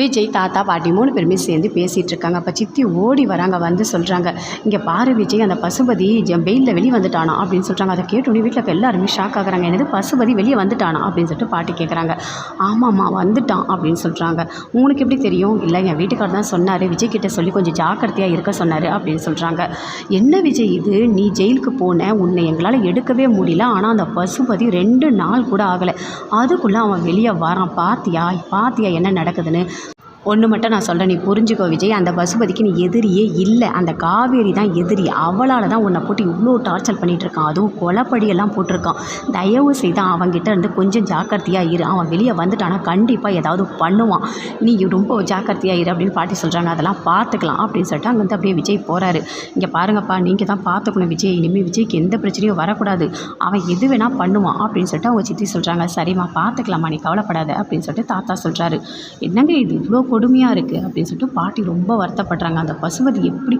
விஜய் தாத்தா பாட்டி மூணு பேருமே சேர்ந்து பேசிகிட்டு இருக்காங்க அப்போ சித்தி ஓடி வராங்க வந்து சொல்கிறாங்க இங்கே பாரு விஜய் அந்த பசுபதி வெயிலில் வெளியே வந்துட்டானா? அப்படின்னு சொல்கிறாங்க அதை கேட்டோன்னே வீட்டில் இப்போ எல்லாருமே ஷாக் ஆகுறாங்க. என்னது பசுபதி வெளியே வந்துட்டானா? அப்படின்னு சொல்லிட்டு பாட்டி கேட்குறாங்க ஆமாம்மா வந்துட்டான் அப்படின்னு சொல்கிறாங்க உங்களுக்கு எப்படி தெரியும்? இல்லை என் வீட்டுக்காரர் தான் சொன்னார். விஜய் கிட்ட சொல்லி கொஞ்சம் ஜாக்கிரதையாக இருக்க சொன்னார் அப்படின்னு சொல்கிறாங்க என்ன விஜய் இது? நீ ஜெயிலுக்கு போன உன்னை எங்களால் எடுக்கவே முடியல. ஆனால் அந்த பசுபதி ரெண்டு நாள் கூட ஆகலை. அதுக்குள்ளே அவன் வெளியே வரான். பாத்தியா? பாத்தியா என்ன நடக்குதுன்னு? ஒன்று மட்டும் நான் சொல்கிறேன் நீ புரிஞ்சுக்கோ விஜய். அந்த பசுபதிக்கு நீ எதிரியே இல்லை. அந்த காவேரி தான் எதிரி. அவளால் தான் உன்னை போட்டு இவ்வளோ டார்ச்சர் பண்ணிகிட்ருக்கான் அதுவும் கொலப்படியெல்லாம் போட்டிருக்கான். தயவு செய்து அவன்கிட்ட இருந்து கொஞ்சம் ஜாக்கிரதையாக இரு. அவன் வெளியே வந்துட்டானா கண்டிப்பாக ஏதாவது பண்ணுவான். நீ ரொம்ப ஜாக்கிரதையாக இரு அப்படின்னு பாட்டி சொல்கிறாங்க அதெல்லாம் பார்த்துக்கலாம் அப்படின்னு சொல்லிட்டு அங்கேருந்து அப்படியே விஜய் போகிறாரு இங்கே பாருங்கப்பா நீங்கள் தான் பார்த்துக்கணும் விஜய். இனிமேல் விஜய்க்கு எந்த பிரச்சனையும் வரக்கூடாது. அவன் எது வேணால் பண்ணுவான் அப்படின்னு சொல்லிட்டு அவங்க சித்தி சொல்கிறாங்க சரிம்மா பார்த்துக்கலாமா நீ கவலைப்படாத அப்படின்னு சொல்லிட்டு தாத்தா சொல்கிறாரு என்னங்க இது இவ்வளோ கொடுமையாக இருக்குது அப்படின்னு சொல்லிட்டு பாட்டி ரொம்ப வருத்தப்படுறாங்க. அந்த பசுவதை எப்படி